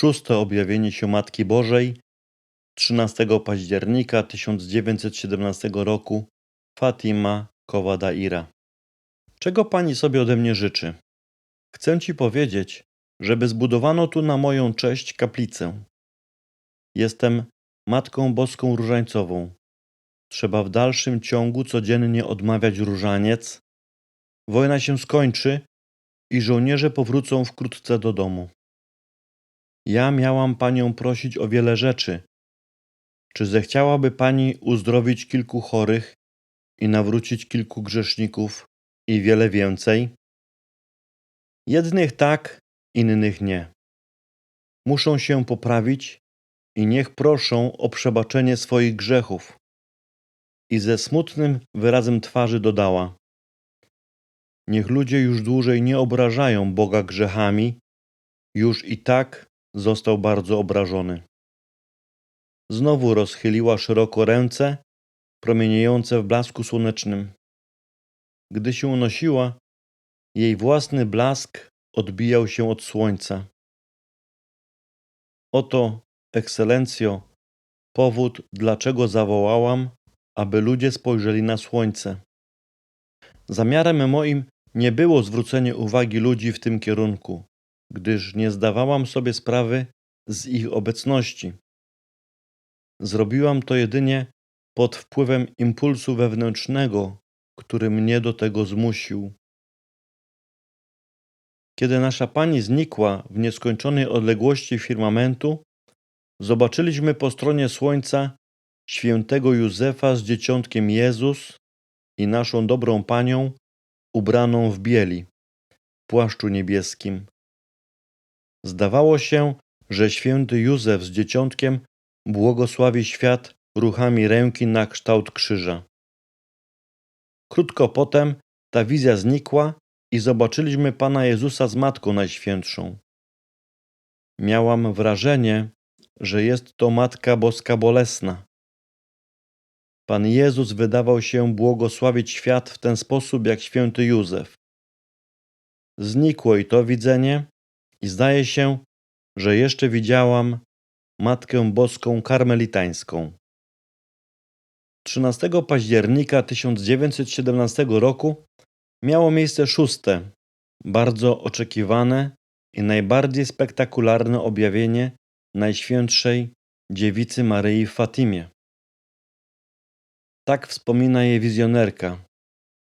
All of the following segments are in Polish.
Szóste objawienie się Matki Bożej 13 października 1917 roku Fatima Kowadaira. Czego pani sobie ode mnie życzy? Chcę ci powiedzieć, żeby zbudowano tu na moją cześć kaplicę. Jestem Matką Boską Różańcową. Trzeba w dalszym ciągu codziennie odmawiać różaniec. Wojna się skończy i żołnierze powrócą wkrótce do domu. Ja miałam panią prosić o wiele rzeczy. Czy zechciałaby pani uzdrowić kilku chorych i nawrócić kilku grzeszników i wiele więcej? Jednych tak, innych nie. Muszą się poprawić i niech proszą o przebaczenie swoich grzechów. I ze smutnym wyrazem twarzy dodała: Niech ludzie już dłużej nie obrażają Boga grzechami, już i tak został bardzo obrażony. Znowu rozchyliła szeroko ręce, promieniejące w blasku słonecznym. Gdy się unosiła, jej własny blask odbijał się od słońca. Oto, ekscelencjo, powód, dlaczego zawołałam, aby ludzie spojrzeli na słońce. Zamiarem moim nie było zwrócenie uwagi ludzi w tym kierunku, gdyż nie zdawałam sobie sprawy z ich obecności. Zrobiłam to jedynie pod wpływem impulsu wewnętrznego, który mnie do tego zmusił. Kiedy nasza pani znikła w nieskończonej odległości firmamentu, zobaczyliśmy po stronie słońca świętego Józefa z dzieciątkiem Jezus i naszą dobrą panią ubraną w bieli, płaszczu niebieskim. Zdawało się, że święty Józef z dzieciątkiem błogosławi świat ruchami ręki na kształt krzyża. Krótko potem ta wizja znikła i zobaczyliśmy Pana Jezusa z Matką Najświętszą. Miałam wrażenie, że jest to Matka Boska Bolesna. Pan Jezus wydawał się błogosławić świat w ten sposób jak święty Józef. Znikło i to widzenie, i zdaje się, że jeszcze widziałam Matkę Boską Karmelitańską. 13 października 1917 roku miało miejsce szóste, bardzo oczekiwane i najbardziej spektakularne objawienie Najświętszej Dziewicy Maryi w Fatimie. Tak wspomina je wizjonerka,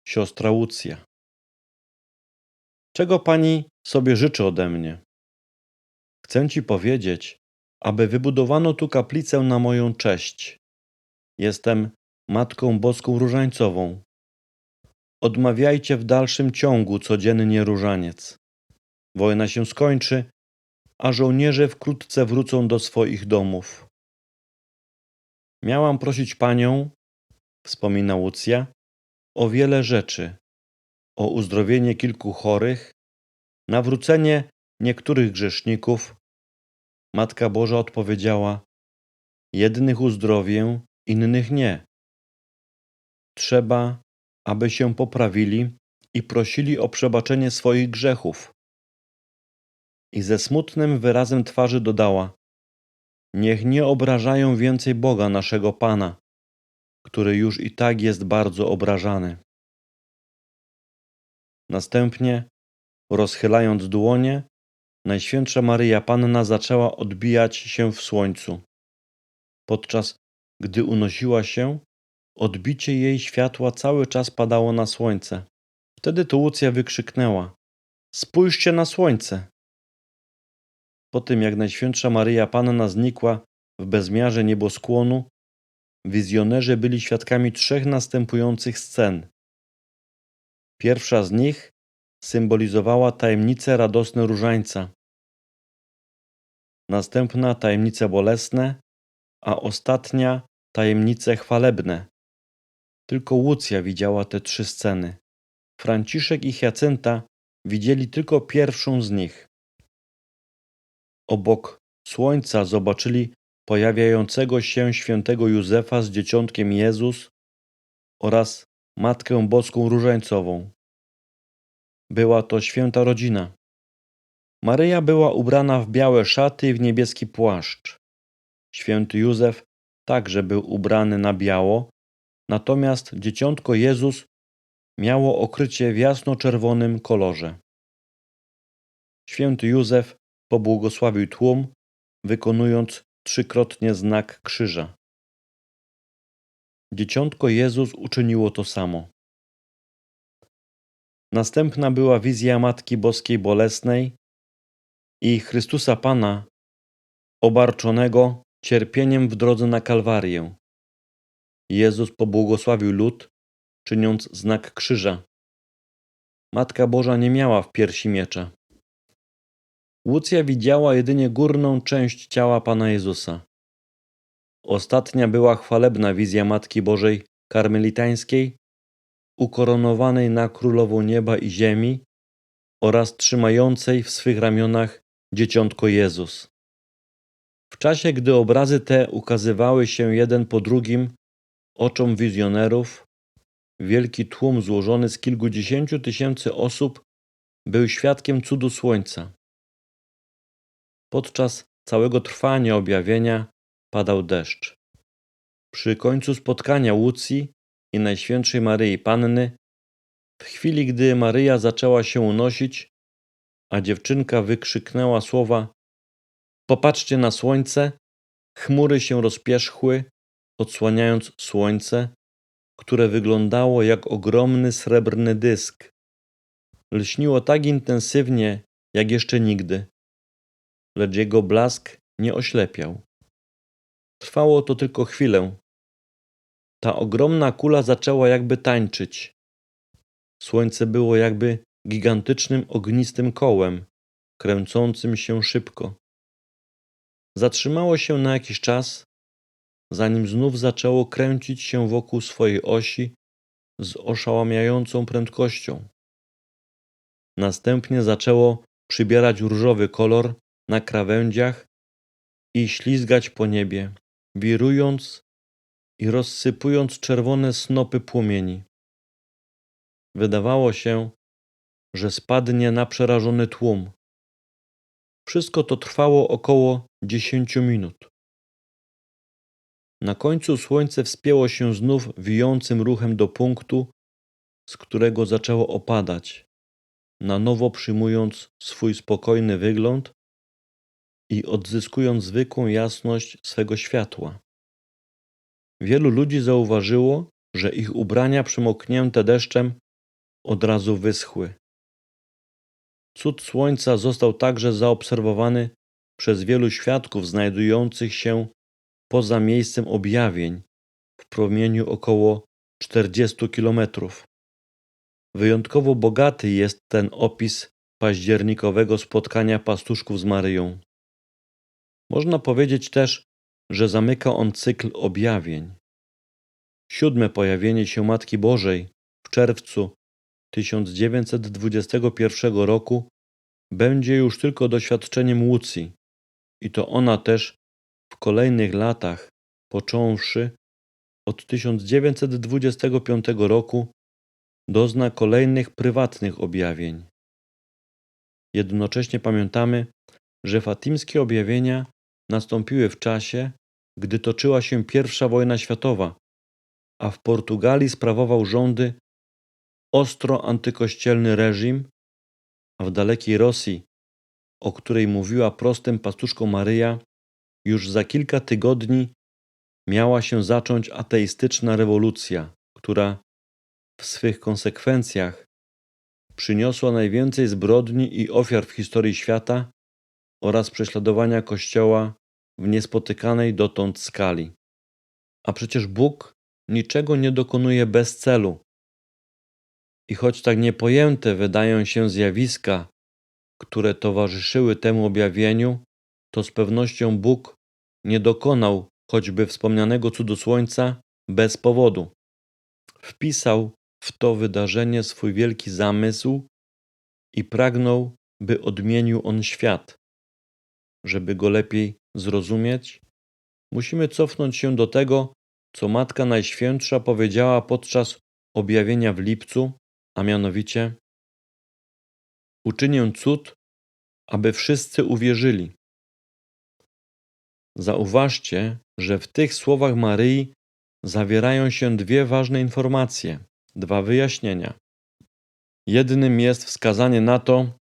siostra Łucja. Czego pani sobie życzy ode mnie? Chcę ci powiedzieć, aby wybudowano tu kaplicę na moją cześć. Jestem Matką Boską Różańcową. Odmawiajcie w dalszym ciągu codziennie różaniec. Wojna się skończy, a żołnierze wkrótce wrócą do swoich domów. Miałam prosić panią, wspomina Łucja, o wiele rzeczy: o uzdrowienie kilku chorych, nawrócenie niektórych grzeszników. Matka Boża odpowiedziała: Jednych uzdrowię, innych nie. Trzeba, aby się poprawili i prosili o przebaczenie swoich grzechów. I ze smutnym wyrazem twarzy dodała: Niech nie obrażają więcej Boga naszego Pana, który już i tak jest bardzo obrażany. Następnie, rozchylając dłonie, Najświętsza Maryja Panna zaczęła odbijać się w słońcu. Podczas gdy unosiła się, odbicie jej światła cały czas padało na słońce. Wtedy to wykrzyknęła: Spójrzcie na słońce! Po tym, jak Najświętsza Maryja Panna znikła w bezmiarze nieboskłonu, wizjonerzy byli świadkami trzech następujących scen. Pierwsza z nich symbolizowała tajemnice radosne różańca. Następna tajemnice bolesne, a ostatnia tajemnice chwalebne. Tylko Łucja widziała te trzy sceny. Franciszek i Hiacynta widzieli tylko pierwszą z nich. Obok słońca zobaczyli pojawiającego się świętego Józefa z dzieciątkiem Jezus oraz Matkę Boską Różańcową. Była to święta rodzina. Maryja była ubrana w białe szaty i w niebieski płaszcz. Święty Józef także był ubrany na biało, natomiast dzieciątko Jezus miało okrycie w jasno-czerwonym kolorze. Święty Józef pobłogosławił tłum, wykonując trzykrotnie znak krzyża. Dzieciątko Jezus uczyniło to samo. Następna była wizja Matki Boskiej Bolesnej i Chrystusa Pana obarczonego cierpieniem w drodze na Kalwarię. Jezus pobłogosławił lud, czyniąc znak krzyża. Matka Boża nie miała w piersi miecza. Łucja widziała jedynie górną część ciała Pana Jezusa. Ostatnia była chwalebna wizja Matki Bożej Karmelitańskiej, ukoronowanej na Królową Nieba i Ziemi oraz trzymającej w swych ramionach Dzieciątko Jezus. W czasie, gdy obrazy te ukazywały się jeden po drugim oczom wizjonerów, wielki tłum złożony z kilkudziesięciu tysięcy osób był świadkiem cudu słońca. Podczas całego trwania objawienia padał deszcz. Przy końcu spotkania Łucji i Najświętszej Maryi Panny, w chwili gdy Maryja zaczęła się unosić, a dziewczynka wykrzyknęła słowa: Popatrzcie na słońce, chmury się rozpierzchły, odsłaniając słońce, które wyglądało jak ogromny srebrny dysk. Lśniło tak intensywnie, jak jeszcze nigdy lecz jego blask nie oślepiał. Trwało to tylko chwilę. Ta ogromna kula zaczęła jakby tańczyć. Słońce było jakby gigantycznym ognistym kołem, kręcącym się szybko. Zatrzymało się na jakiś czas, zanim znów zaczęło kręcić się wokół swojej osi z oszałamiającą prędkością. Następnie zaczęło przybierać różowy kolor na krawędziach i ślizgać po niebie, wirując i rozsypując czerwone snopy płomieni. Wydawało się, że spadnie na przerażony tłum. Wszystko to trwało około dziesięciu minut. Na końcu słońce wspięło się znów wijącym ruchem do punktu, z którego zaczęło opadać, na nowo przyjmując swój spokojny wygląd i odzyskują zwykłą jasność swego światła. Wielu ludzi zauważyło, że ich ubrania przemoknięte deszczem od razu wyschły. Cud słońca został także zaobserwowany przez wielu świadków znajdujących się poza miejscem objawień w promieniu około 40 kilometrów. Wyjątkowo bogaty jest ten opis październikowego spotkania pastuszków z Maryją. Można powiedzieć też, że zamyka on cykl objawień. Siódme pojawienie się Matki Bożej w czerwcu 1921 roku będzie już tylko doświadczeniem Łucji i to ona też w kolejnych latach, począwszy od 1925 roku, dozna kolejnych prywatnych objawień. Jednocześnie pamiętamy, że fatimskie objawienia nastąpiły w czasie, gdy toczyła się I wojna światowa, a w Portugalii sprawował rządy ostro antykościelny reżim, a w dalekiej Rosji, o której mówiła prostym pastuszką Maryja, już za kilka tygodni miała się zacząć ateistyczna rewolucja, która w swych konsekwencjach przyniosła najwięcej zbrodni i ofiar w historii świata oraz prześladowania Kościoła w niespotykanej dotąd skali. A przecież Bóg niczego nie dokonuje bez celu. I choć tak niepojęte wydają się zjawiska, które towarzyszyły temu objawieniu, to z pewnością Bóg nie dokonał choćby wspomnianego cudu słońca bez powodu. Wpisał w to wydarzenie swój wielki zamysł i pragnął, by odmienił on świat. Żeby go lepiej zrozumieć, musimy cofnąć się do tego, co Matka Najświętsza powiedziała podczas objawienia w lipcu, a mianowicie: Uczynię cud, aby wszyscy uwierzyli. Zauważcie, że w tych słowach Maryi zawierają się dwie ważne informacje, dwa wyjaśnienia. Jednym jest wskazanie na to,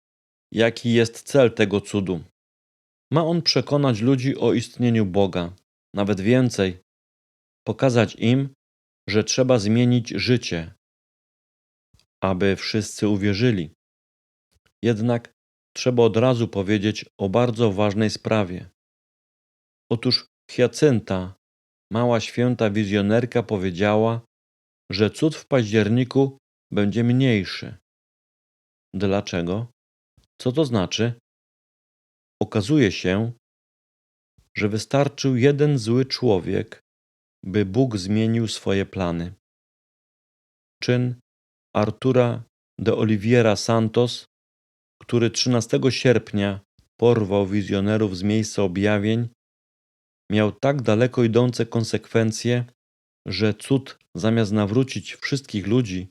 jaki jest cel tego cudu. Ma on przekonać ludzi o istnieniu Boga, nawet więcej, pokazać im, że trzeba zmienić życie, aby wszyscy uwierzyli. Jednak trzeba od razu powiedzieć o bardzo ważnej sprawie. Otóż Hiacynta, mała święta wizjonerka, powiedziała, że cud w październiku będzie mniejszy. Dlaczego? Co to znaczy? Okazuje się, że wystarczył jeden zły człowiek, by Bóg zmienił swoje plany. Czyn Artura de Oliveira Santos, który 13 sierpnia porwał wizjonerów z miejsca objawień, miał tak daleko idące konsekwencje, że cud zamiast nawrócić wszystkich ludzi,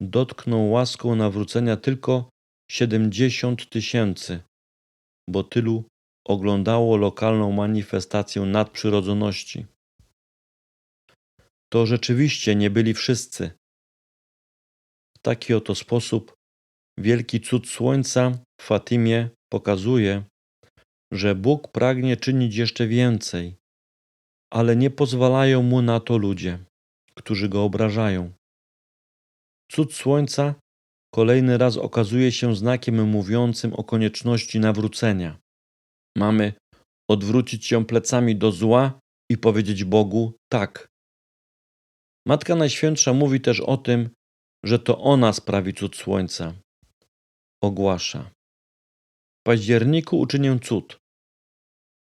dotknął łaską nawrócenia tylko 70 tysięcy, bo tylu oglądało lokalną manifestację nadprzyrodzoności. To rzeczywiście nie byli wszyscy. W taki oto sposób wielki cud słońca w Fatimie pokazuje, że Bóg pragnie czynić jeszcze więcej, ale nie pozwalają mu na to ludzie, którzy go obrażają. Cud słońca kolejny raz okazuje się znakiem mówiącym o konieczności nawrócenia. Mamy odwrócić się plecami do zła i powiedzieć Bogu tak. Matka Najświętsza mówi też o tym, że to ona sprawi cud słońca. Ogłasza. W październiku uczynię cud.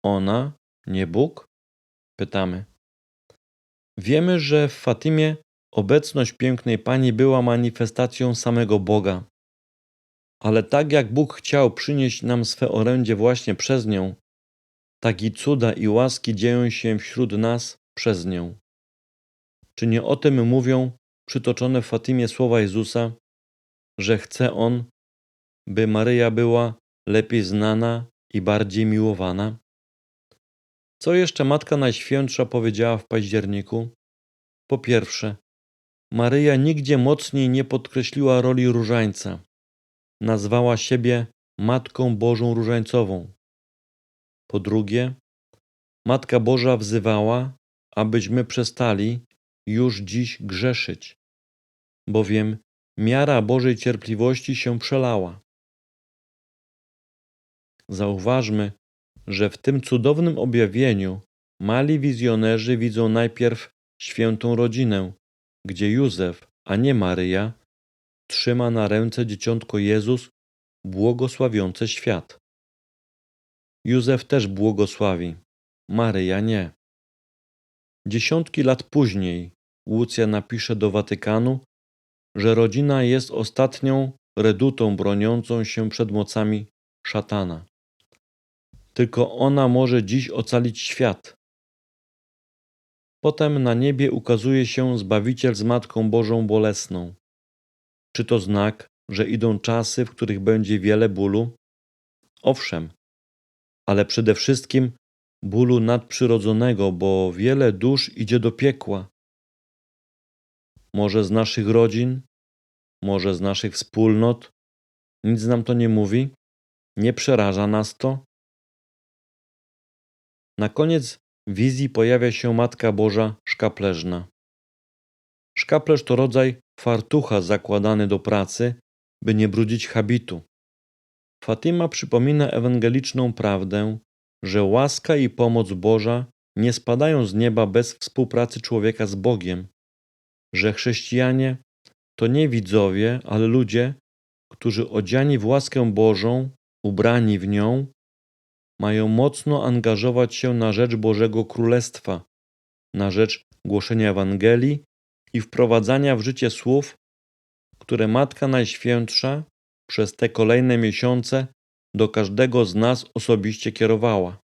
Ona, nie Bóg? Pytamy. Wiemy, że w Fatimie obecność pięknej Pani była manifestacją samego Boga. Ale tak jak Bóg chciał przynieść nam swe orędzie właśnie przez nią, tak i cuda i łaski dzieją się wśród nas przez nią. Czy nie o tym mówią przytoczone w Fatimie słowa Jezusa, że chce On, by Maryja była lepiej znana i bardziej miłowana? Co jeszcze Matka Najświętsza powiedziała w październiku? Po pierwsze, Maryja nigdzie mocniej nie podkreśliła roli różańca. Nazwała siebie Matką Bożą Różańcową. Po drugie, Matka Boża wzywała, abyśmy przestali już dziś grzeszyć, bowiem miara Bożej cierpliwości się przelała. Zauważmy, że w tym cudownym objawieniu mali wizjonerzy widzą najpierw świętą rodzinę, gdzie Józef, a nie Maryja, trzyma na ręce dzieciątko Jezus, błogosławiące świat. Józef też błogosławi, Maryja nie. Dziesiątki lat później Łucja napisze do Watykanu, że rodzina jest ostatnią redutą broniącą się przed mocami szatana. Tylko ona może dziś ocalić świat. Potem na niebie ukazuje się Zbawiciel z Matką Bożą Bolesną. Czy to znak, że idą czasy, w których będzie wiele bólu? Owszem, ale przede wszystkim bólu nadprzyrodzonego, bo wiele dusz idzie do piekła. Może z naszych rodzin, może z naszych wspólnot. Nic nam to nie mówi, nie przeraża nas to. Na koniec wizji pojawia się Matka Boża szkapleżna. Szkaplerz to rodzaj fartucha zakładany do pracy, by nie brudzić habitu. Fatima przypomina ewangeliczną prawdę, że łaska i pomoc Boża nie spadają z nieba bez współpracy człowieka z Bogiem, że chrześcijanie to nie widzowie, ale ludzie, którzy odziani w łaskę Bożą, ubrani w nią, mają mocno angażować się na rzecz Bożego Królestwa, na rzecz głoszenia Ewangelii i wprowadzania w życie słów, które Matka Najświętsza przez te kolejne miesiące do każdego z nas osobiście kierowała.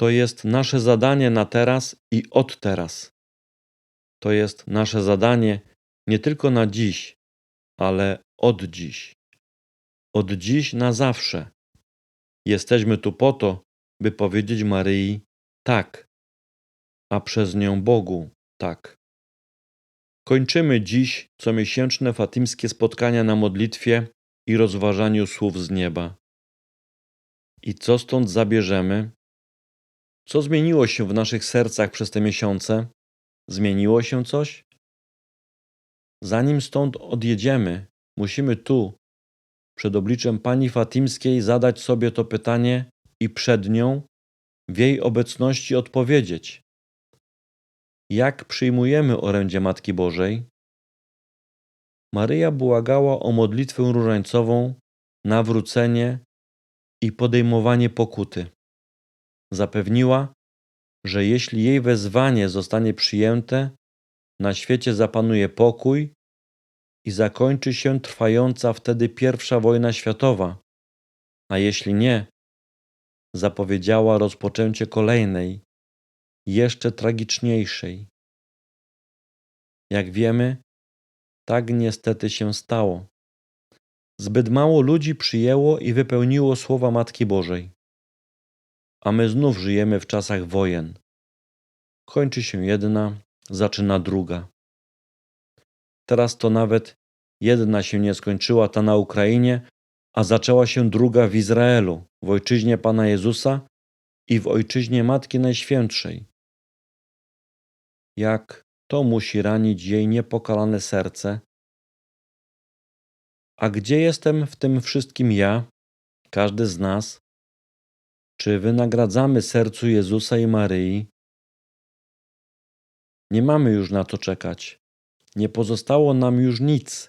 To jest nasze zadanie na teraz i od teraz. To jest nasze zadanie nie tylko na dziś, ale od dziś. od dziś na zawsze. Jesteśmy tu po to, by powiedzieć Maryi tak, a przez nią Bogu tak. Kończymy dziś comiesięczne fatimskie spotkania na modlitwie i rozważaniu słów z nieba. I co stąd zabierzemy? Co zmieniło się w naszych sercach przez te miesiące? Zmieniło się coś? Zanim stąd odjedziemy, musimy tu, przed obliczem Pani Fatimskiej, zadać sobie to pytanie i przed nią, w jej obecności odpowiedzieć. Jak przyjmujemy orędzie Matki Bożej? Maryja błagała o modlitwę różańcową, nawrócenie i podejmowanie pokuty. Zapewniła, że jeśli jej wezwanie zostanie przyjęte, na świecie zapanuje pokój i zakończy się trwająca wtedy pierwsza wojna światowa, a jeśli nie, zapowiedziała rozpoczęcie kolejnej, jeszcze tragiczniejszej. Jak wiemy, tak niestety się stało. Zbyt mało ludzi przyjęło i wypełniło słowa Matki Bożej. A my znów żyjemy w czasach wojen. Kończy się jedna, zaczyna druga. Teraz to nawet jedna się nie skończyła, ta na Ukrainie, a zaczęła się druga w Izraelu, w ojczyźnie Pana Jezusa i w ojczyźnie Matki Najświętszej. Jak to musi ranić jej niepokalane serce. A gdzie jestem w tym wszystkim ja, każdy z nas? Czy wynagradzamy sercu Jezusa i Maryi? Nie mamy już na to czekać. Nie pozostało nam już nic,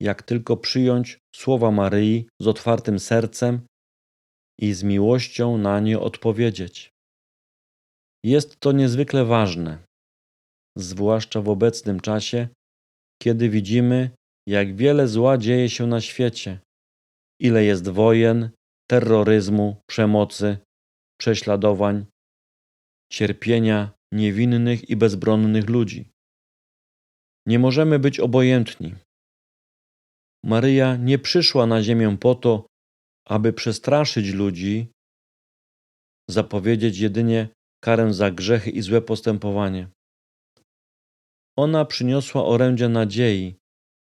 jak tylko przyjąć słowa Maryi z otwartym sercem i z miłością na nie odpowiedzieć. Jest to niezwykle ważne, zwłaszcza w obecnym czasie, kiedy widzimy, jak wiele zła dzieje się na świecie, ile jest wojen, terroryzmu, przemocy, prześladowań, cierpienia niewinnych i bezbronnych ludzi. Nie możemy być obojętni. Maryja nie przyszła na ziemię po to, aby przestraszyć ludzi, zapowiedzieć jedynie karę za grzechy i złe postępowanie. Ona przyniosła orędzie nadziei,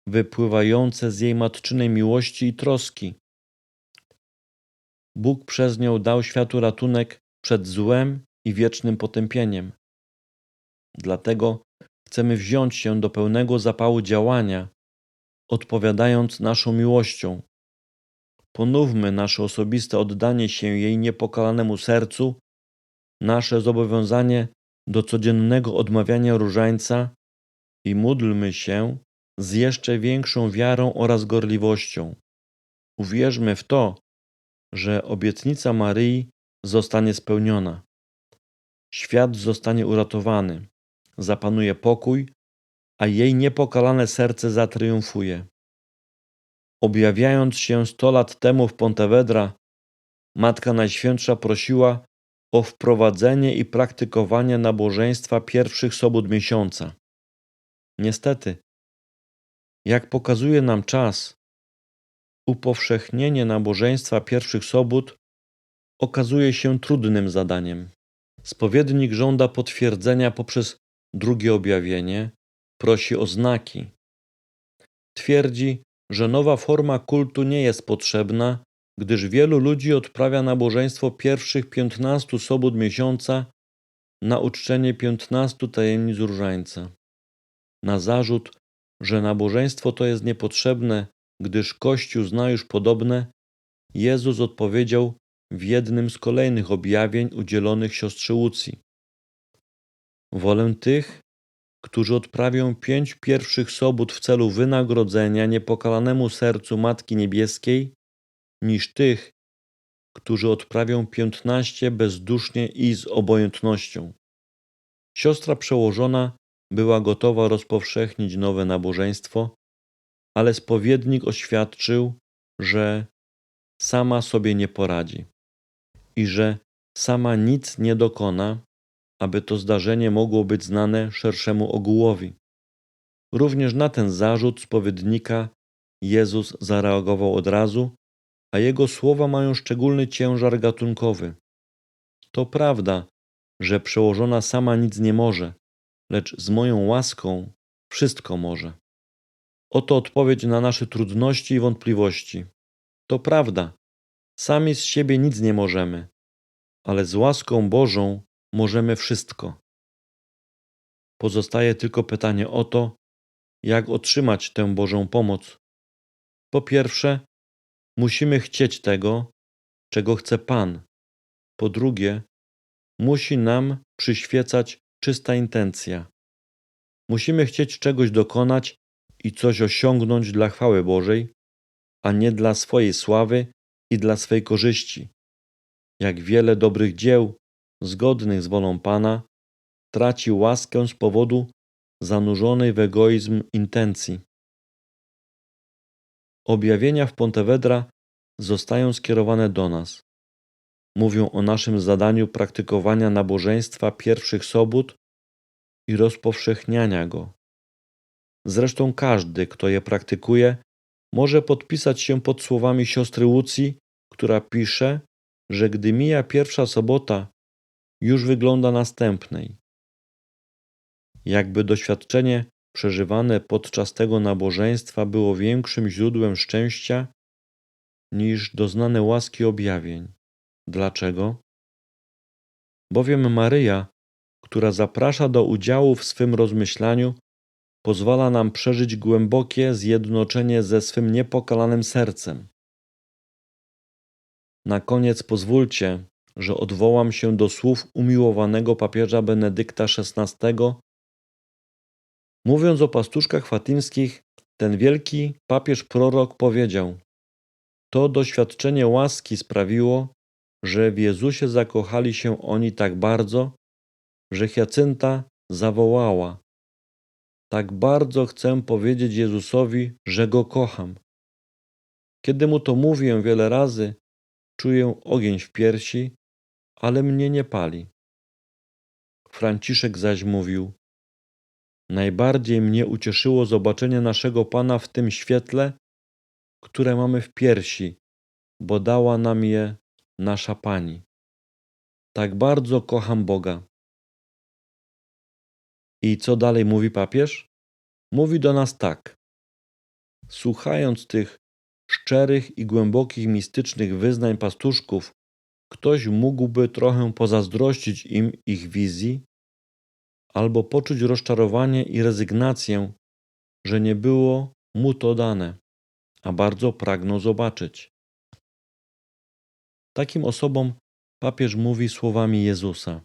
wypływające z jej matczynej miłości i troski. Bóg przez nią dał światu ratunek przed złem i wiecznym potępieniem. Dlatego chcemy wziąć się do pełnego zapału działania, odpowiadając naszą miłością. Ponówmy nasze osobiste oddanie się jej niepokalanemu sercu, nasze zobowiązanie do codziennego odmawiania różańca i módlmy się z jeszcze większą wiarą oraz gorliwością. Uwierzmy w to, że obietnica Maryi zostanie spełniona. Świat zostanie uratowany, zapanuje pokój, a jej niepokalane serce zatriumfuje. Objawiając się sto lat temu w Pontevedra, Matka Najświętsza prosiła o wprowadzenie i praktykowanie nabożeństwa pierwszych sobot miesiąca. Niestety, jak pokazuje nam czas, upowszechnienie nabożeństwa pierwszych sobót okazuje się trudnym zadaniem. Spowiednik żąda potwierdzenia poprzez drugie objawienie, prosi o znaki. Twierdzi, że nowa forma kultu nie jest potrzebna, gdyż wielu ludzi odprawia nabożeństwo pierwszych piętnastu sobót miesiąca na uczczenie piętnastu tajemnic różańca. Na zarzut, że nabożeństwo to jest niepotrzebne, gdyż Kościół zna już podobne, Jezus odpowiedział w jednym z kolejnych objawień udzielonych siostrze Łucji. Wolę tych, którzy odprawią pięć pierwszych sobót w celu wynagrodzenia niepokalanemu sercu Matki Niebieskiej, niż tych, którzy odprawią piętnaście bezdusznie i z obojętnością. Siostra przełożona była gotowa rozpowszechnić nowe nabożeństwo, ale spowiednik oświadczył, że sama sobie nie poradzi i że sama nic nie dokona, aby to zdarzenie mogło być znane szerszemu ogółowi. Również na ten zarzut spowiednika Jezus zareagował od razu a jego słowa mają szczególny ciężar gatunkowy. To prawda, że przełożona sama nic nie może, lecz z moją łaską wszystko może. Oto odpowiedź na nasze trudności i wątpliwości. To prawda, sami z siebie nic nie możemy, ale z łaską Bożą możemy wszystko. Pozostaje tylko pytanie o to, jak otrzymać tę Bożą pomoc. Po pierwsze, musimy chcieć tego, czego chce Pan. Po drugie, musi nam przyświecać czysta intencja. Musimy chcieć czegoś dokonać i coś osiągnąć dla chwały Bożej, a nie dla swojej sławy i dla swej korzyści. Jak wiele dobrych dzieł, zgodnych z wolą Pana, traci łaskę z powodu zanurzonej w egoizm intencji. Objawienia w Pontevedra zostają skierowane do nas. Mówią o naszym zadaniu praktykowania nabożeństwa pierwszych sobót i rozpowszechniania go. Zresztą każdy, kto je praktykuje, może podpisać się pod słowami siostry Łucji, która pisze, że gdy mija pierwsza sobota, już wygląda następnej. Jakby doświadczenie przeżywane podczas tego nabożeństwa było większym źródłem szczęścia niż doznane łaski objawień. Dlaczego? Bowiem Maryja, która zaprasza do udziału w swym rozmyślaniu, pozwala nam przeżyć głębokie zjednoczenie ze swym niepokalanym sercem. Na koniec pozwólcie, że odwołam się do słów umiłowanego papieża Benedykta XVI. Mówiąc o pastuszkach fatimskich, ten wielki papież prorok powiedział: To doświadczenie łaski sprawiło, że w Jezusie zakochali się oni tak bardzo, że Hiacynta zawołała: Tak bardzo chcę powiedzieć Jezusowi, że go kocham. Kiedy mu to mówię wiele razy, czuję ogień w piersi, ale mnie nie pali. Franciszek zaś mówił: Najbardziej mnie ucieszyło zobaczenie naszego Pana w tym świetle, które mamy w piersi, bo dała nam je nasza Pani. Tak bardzo kocham Boga. I co dalej mówi papież? Mówi do nas tak. Słuchając tych szczerych i głębokich mistycznych wyznań pastuszków, ktoś mógłby trochę pozazdrościć im ich wizji, albo poczuć rozczarowanie i rezygnację, że nie było mu to dane, a bardzo pragnął zobaczyć. Takim osobom papież mówi słowami Jezusa: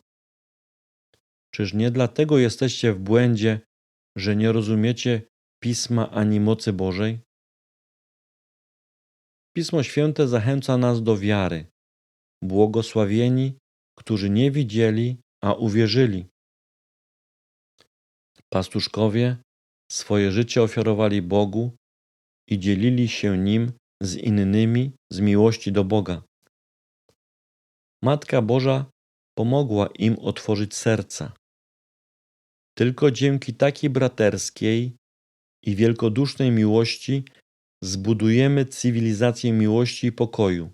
Czyż nie dlatego jesteście w błędzie, że nie rozumiecie pisma ani mocy Bożej? Pismo Święte zachęca nas do wiary. Błogosławieni, którzy nie widzieli, a uwierzyli. Pastuszkowie swoje życie ofiarowali Bogu i dzielili się nim z innymi z miłości do Boga. Matka Boża pomogła im otworzyć serca. Tylko dzięki takiej braterskiej i wielkodusznej miłości zbudujemy cywilizację miłości i pokoju.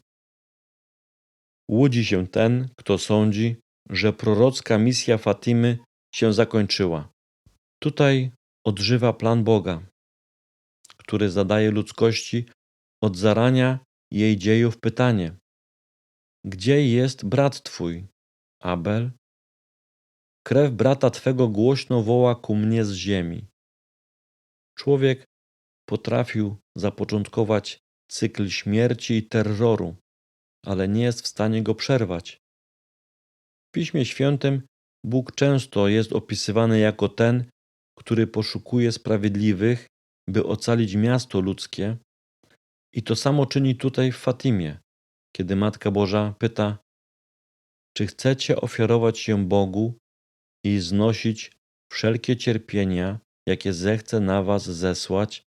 Łudzi się ten, kto sądzi, że prorocka misja Fatimy się zakończyła. Tutaj odżywa plan Boga, który zadaje ludzkości od zarania jej dziejów pytanie: Gdzie jest brat twój, Abel? Krew brata twego głośno woła ku mnie z ziemi. Człowiek potrafił zapoczątkować cykl śmierci i terroru, ale nie jest w stanie go przerwać. W Piśmie Świętym Bóg często jest opisywany jako ten, który poszukuje sprawiedliwych, by ocalić miasto ludzkie. I to samo czyni tutaj w Fatimie, kiedy Matka Boża pyta: Czy chcecie ofiarować się Bogu i znosić wszelkie cierpienia, jakie zechce na Was zesłać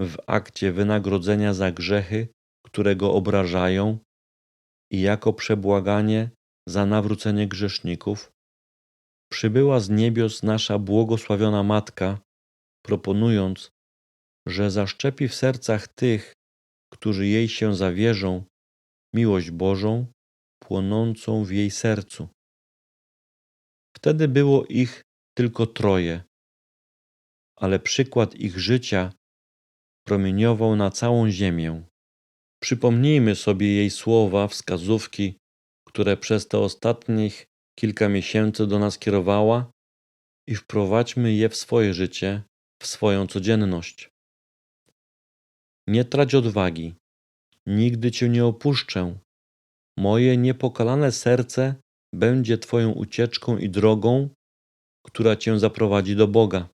w akcie wynagrodzenia za grzechy, które go obrażają, i jako przebłaganie za nawrócenie grzeszników? Przybyła z niebios nasza błogosławiona Matka, proponując, że zaszczepi w sercach tych, którzy jej się zawierzą, miłość Bożą płonącą w jej sercu. Wtedy było ich tylko troje, ale przykład ich życia promieniował na całą ziemię. Przypomnijmy sobie jej słowa, wskazówki, które przez te ostatnich kilka miesięcy do nas kierowała i wprowadźmy je w swoje życie, w swoją codzienność. Nie trać odwagi, nigdy Cię nie opuszczę. Moje niepokalane serce będzie Twoją ucieczką i drogą, która Cię zaprowadzi do Boga.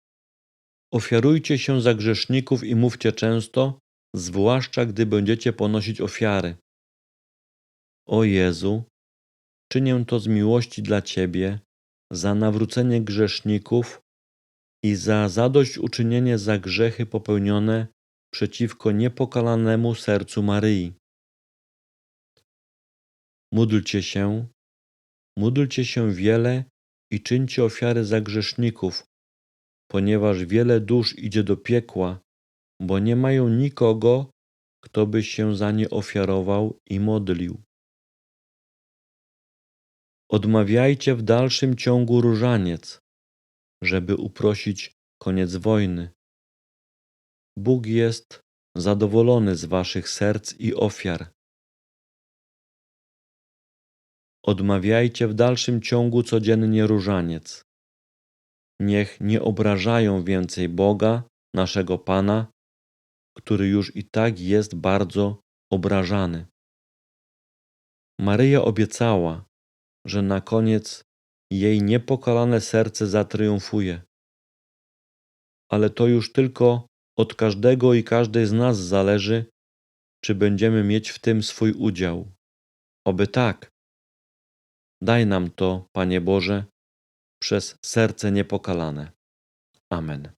Ofiarujcie się za grzeszników i mówcie często, zwłaszcza gdy będziecie ponosić ofiary. O Jezu, czynię to z miłości dla Ciebie, za nawrócenie grzeszników i za zadośćuczynienie za grzechy popełnione przeciwko niepokalanemu sercu Maryi. Módlcie się, módlcie się wiele i czyńcie ofiary za grzeszników, ponieważ wiele dusz idzie do piekła, bo nie mają nikogo, kto by się za nie ofiarował i modlił. Odmawiajcie w dalszym ciągu różaniec, żeby uprosić koniec wojny. Bóg jest zadowolony z waszych serc i ofiar. Odmawiajcie w dalszym ciągu codziennie różaniec. Niech nie obrażają więcej Boga, naszego Pana, który już i tak jest bardzo obrażany. Maryja obiecała, że na koniec jej niepokalane serce zatriumfuje. Ale to już tylko od każdego i każdej z nas zależy, czy będziemy mieć w tym swój udział. Oby tak. Daj nam to, Panie Boże, przez serce niepokalane. Amen.